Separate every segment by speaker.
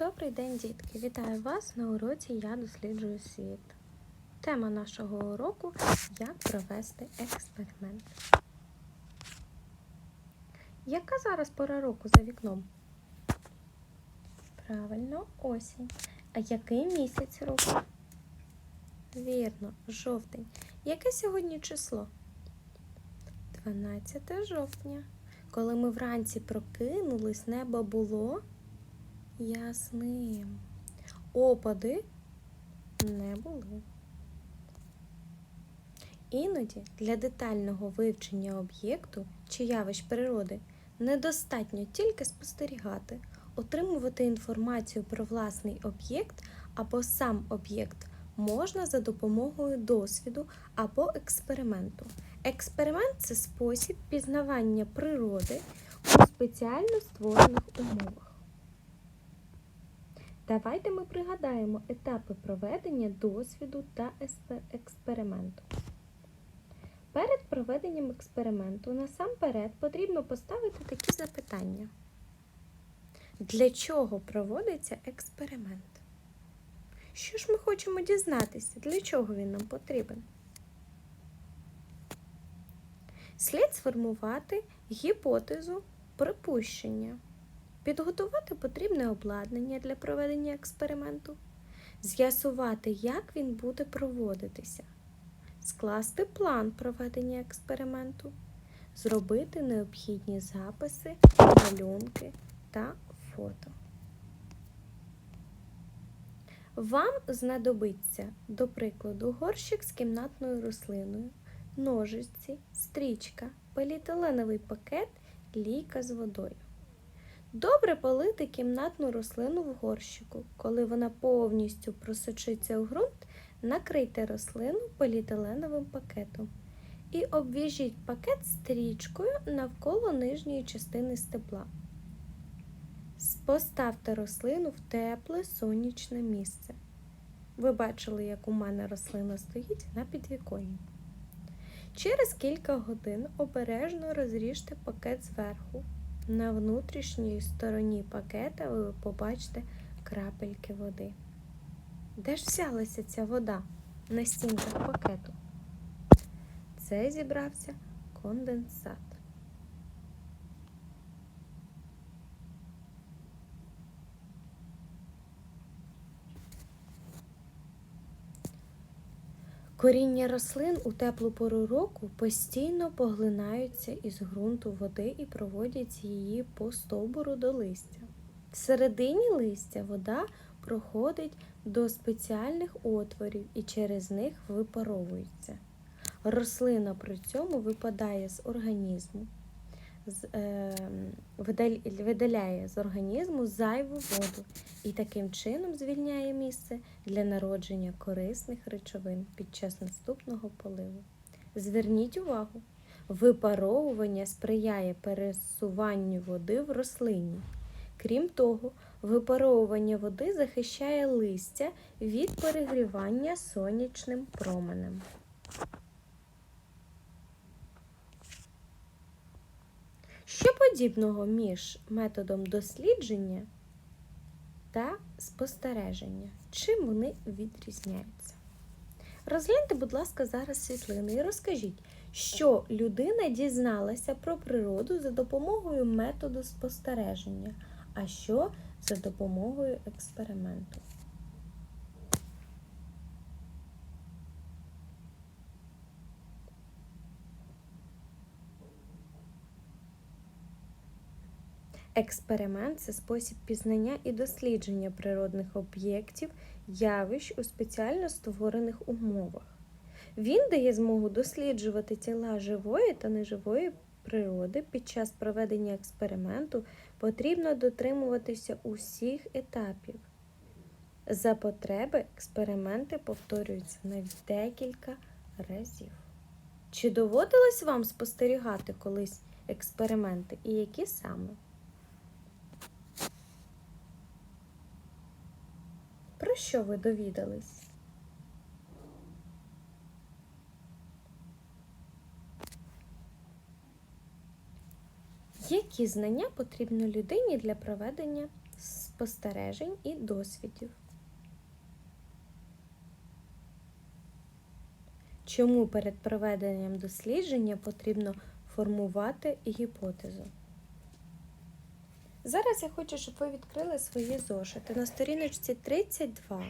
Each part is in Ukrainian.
Speaker 1: Добрий день, дітки! Вітаю вас на уроці Я досліджую світ. Тема нашого уроку Як провести експеримент. Яка зараз пора року за вікном? Правильно, осінь. А який місяць року? Вірно, жовтень. Яке сьогодні число? 12 жовтня. Коли ми вранці прокинулись, небо було ясним. Опади не були. Іноді для детального вивчення об'єкту чи явищ природи недостатньо тільки спостерігати, отримувати інформацію про власний об'єкт або сам об'єкт можна за допомогою досвіду або експерименту. Експеримент це спосіб пізнавання природи у спеціально створених умовах. Давайте ми пригадаємо етапи проведення досвіду та експерименту. Перед проведенням експерименту насамперед потрібно поставити такі запитання. Для чого проводиться експеримент? Що ж ми хочемо дізнатися? Для чого він нам потрібен? Слід сформувати гіпотезу припущення, підготувати потрібне обладнання для проведення експерименту, з'ясувати, як він буде проводитися, скласти план проведення експерименту, зробити необхідні записи, малюнки та фото. Вам знадобиться, до прикладу, горщик з кімнатною рослиною, ножиці, стрічка, поліетиленовий пакет, лійка з водою. Добре полити кімнатну рослину в горщику. Коли вона повністю просочиться у ґрунт, накрийте рослину поліетиленовим пакетом і обв'яжіть пакет стрічкою навколо нижньої частини стебла. Поставте рослину в тепле сонячне місце. Ви бачили, як у мене рослина стоїть на підвіконні. Через кілька годин обережно розріжте пакет зверху. На внутрішній стороні пакета ви побачите крапельки води. Де ж взялася ця вода на стінках пакету? Це зібрався конденсат. Коріння рослин у теплу пору року постійно поглинаються із ґрунту води і проводять її по стовбуру до листя. Всередині листя вода проходить до спеціальних отворів і через них випаровується. Рослина при цьому випадає з організму, видаляє з організму зайву воду і таким чином звільняє місце для народження корисних речовин під час наступного поливу. Зверніть увагу, випаровування сприяє пересуванню води в рослині. Крім того, випаровування води захищає листя від перегрівання сонячним променем. Що подібного між методом дослідження та спостереження? Чим вони відрізняються? Розгляньте, будь ласка, зараз світлини і розкажіть, що людина дізналася про природу за допомогою методу спостереження, а що за допомогою експерименту. Експеримент це спосіб пізнання і дослідження природних об'єктів, явищ у спеціально створених умовах. Він дає змогу досліджувати тіла живої та неживої природи. Під час проведення експерименту потрібно дотримуватися усіх етапів. За потреби експерименти повторюються навіть декілька разів. Чи доводилось вам спостерігати колись експерименти і які саме? Що ви довідались? Які знання потрібні людині для проведення спостережень і досвідів. Чому перед проведенням дослідження потрібно формувати гіпотезу? Зараз я хочу, щоб ви відкрили свої зошити на сторіночці 32.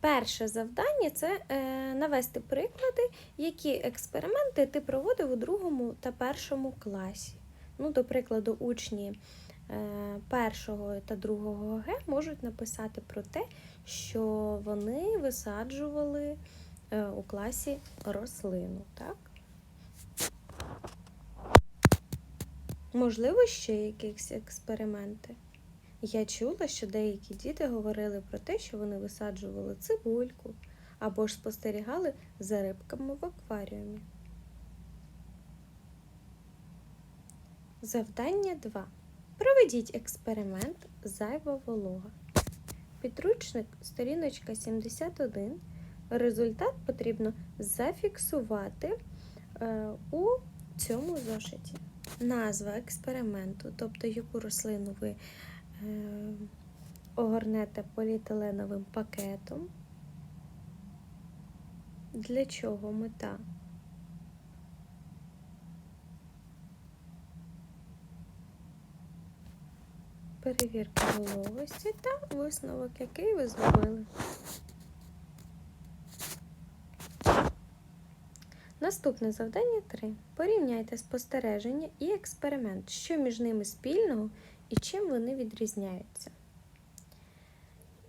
Speaker 1: Перше завдання це е, навести приклади, які експерименти ти проводив у другому та першому класі. Ну, до прикладу, учні е, першого та другого Г можуть написати про те, що вони висаджували е, у класі рослину. Так? Можливо, ще якісь експерименти. Я чула, що деякі діти говорили про те, що вони висаджували цибульку або ж спостерігали за рибками в акваріумі. Завдання 2. Проведіть експеримент зайва волога. Підручник, сторіночка 71. Результат потрібно зафіксувати е, у цьому зошиті. Назва експерименту, тобто яку рослину ви е, огорнете поліетиленовим пакетом. Для чого мета? Перевірка вологості та висновок, який ви зробили. Наступне завдання 3. Порівняйте спостереження і експеримент, що між ними спільного і чим вони відрізняються.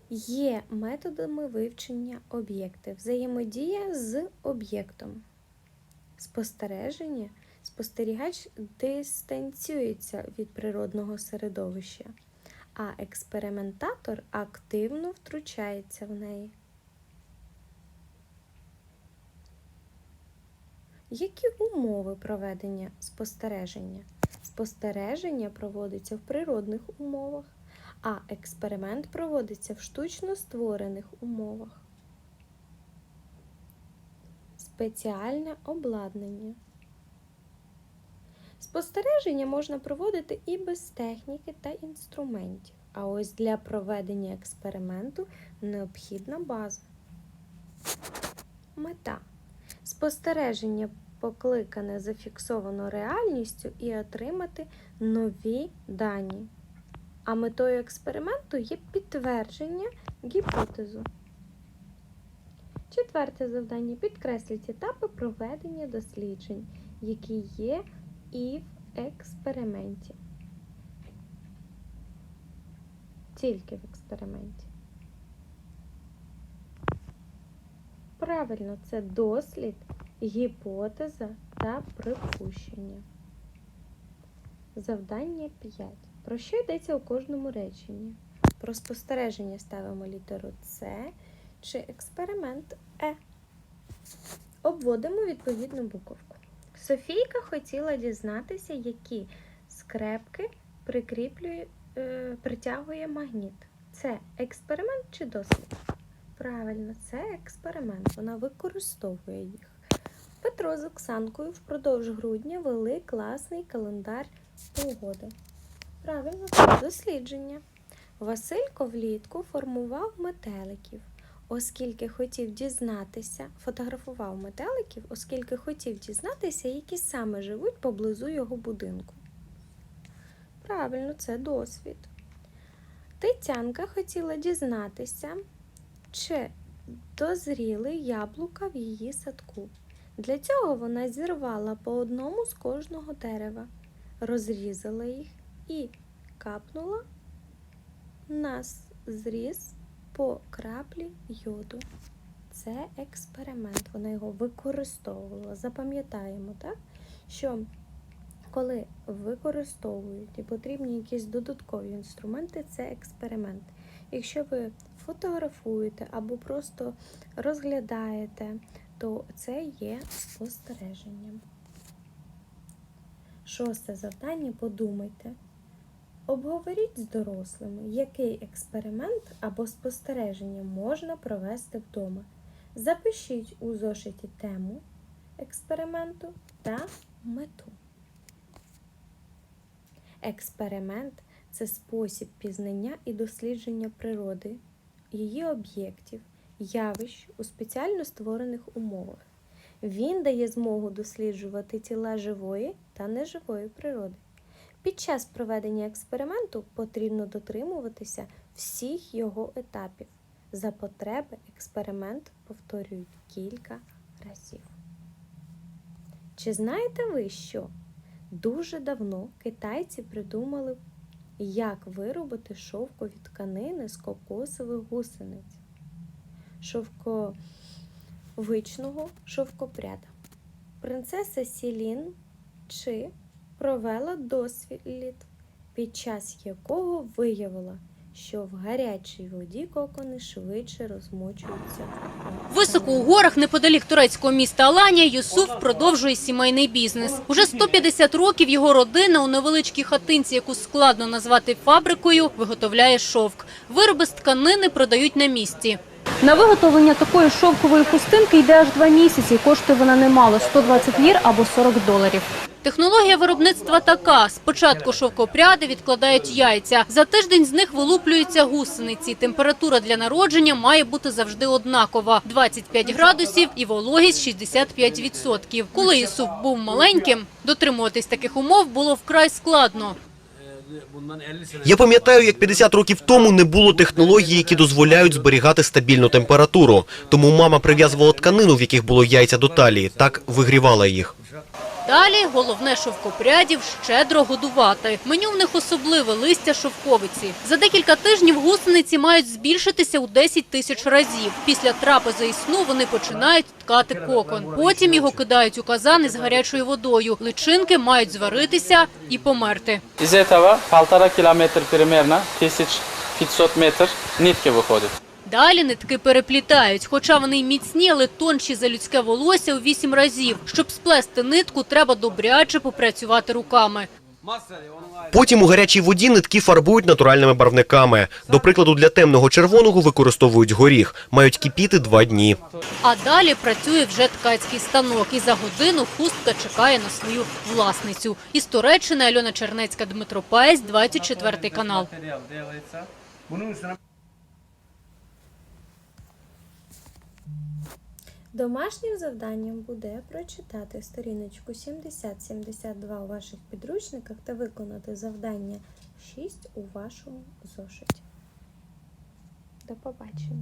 Speaker 1: Є методами вивчення об'єктів, взаємодія з об'єктом. Спостереження спостерігач дистанціюється від природного середовища, а експериментатор активно втручається в неї. Які умови проведення спостереження? Спостереження проводиться в природних умовах, а експеримент проводиться в штучно створених умовах. Спеціальне обладнання. Спостереження можна проводити і без техніки та інструментів. А ось для проведення експерименту необхідна база. Мета. Спостереження покликане зафіксовано реальністю і отримати нові дані. А метою експерименту є підтвердження гіпотезу. Четверте завдання. Підкресліть етапи проведення досліджень, які є і в експерименті. Тільки в експерименті. Правильно, це дослід, гіпотеза та припущення. Завдання 5. Про що йдеться у кожному реченні? Про спостереження ставимо літеру С чи експеримент Е. Обводимо відповідну буковку. Софійка хотіла дізнатися, які скрепки е, притягує магніт. Це експеримент чи дослід? Правильно, це експеримент. Вона використовує їх. Петро з Оксанкою впродовж грудня вели класний календар погоди. Правильно, це дослідження. Василько влітку формував метеликів, оскільки хотів дізнатися, фотографував метеликів, оскільки хотів дізнатися, які саме живуть поблизу його будинку. Правильно, це досвід. Тетянка хотіла дізнатися, чи дозріли яблука в її садку. Для цього вона зірвала по одному з кожного дерева, розрізала їх і капнула на зріз по краплі йоду. Це експеримент, вона його використовувала. Запам'ятаємо, так? що коли використовують і потрібні якісь додаткові інструменти, це експеримент. Якщо ви фотографуєте або просто розглядаєте, то це є спостереженням. Шосте завдання подумайте. Обговоріть з дорослими, який експеримент або спостереження можна провести вдома. Запишіть у зошиті тему експерименту та мету. Експеримент це спосіб пізнання і дослідження природи, її об'єктів, явищ у спеціально створених умовах. Він дає змогу досліджувати тіла живої та неживої природи. Під час проведення експерименту потрібно дотримуватися всіх його етапів. За потреби експеримент повторюють кілька разів. Чи знаєте ви, що дуже давно китайці придумали, як виробити шовкові тканини з кокосових гусениць, шовковичного шовкопряда? Принцеса Сілін Чи провела дослід, під час якого виявила, що в гарячій воді кокони швидше розмочуються.
Speaker 2: Високо у горах неподалік турецького міста Аланія Юсуф продовжує сімейний бізнес. Уже 150 років його родина у невеличкій хатинці, яку складно назвати фабрикою, виготовляє шовк. Вироби з тканини продають на місці.
Speaker 3: На виготовлення такої шовкової хустинки йде аж два місяці. Коштує вона немало 120 лір або 40 доларів.
Speaker 2: Технологія виробництва така: спочатку шовкопряди відкладають яйця. За тиждень з них вилуплюються гусениці. Температура для народження має бути завжди однакова: 25 градусів і вологість 65%. Коли Ісуф був маленьким, дотримуватись таких умов було вкрай складно.
Speaker 4: Bundan 50 sene
Speaker 5: Я пам'ятаю, як 50 років тому не було технологій, які дозволяють зберігати стабільну температуру. Тому мама прив'язувала тканину, в яких було яйця до талії, так вигрівала їх.
Speaker 2: Далі головне шовкопрядів щедро годувати. Меню в них особливе листя шовковиці. За декілька тижнів гусениці мають збільшитися у 10 тисяч разів. Після трапези і сну вони починають ткати кокон. Потім його кидають у казан із гарячою водою. Личинки мають зваритися і померти.
Speaker 6: Із этого полтора кілометр примерно, 1500 метр нитки виходить.
Speaker 2: Далі нитки переплітають, хоча вони й міцні, але тонші за людське волосся у вісім разів. Щоб сплести нитку, треба добряче попрацювати руками.
Speaker 5: Потім у гарячій воді нитки фарбують натуральними барвниками. До прикладу, для темного червоного використовують горіх. Мають кипіти два дні.
Speaker 2: А далі працює вже ткацький станок. І за годину хустка чекає на свою власницю. Із Туреччини Альона Чернецька, Дмитро Паєць, 24 канал.
Speaker 1: Домашнім завданням буде прочитати сторіночку 70-72 у ваших підручниках та виконати завдання 6 у вашому зошиті. До побачення!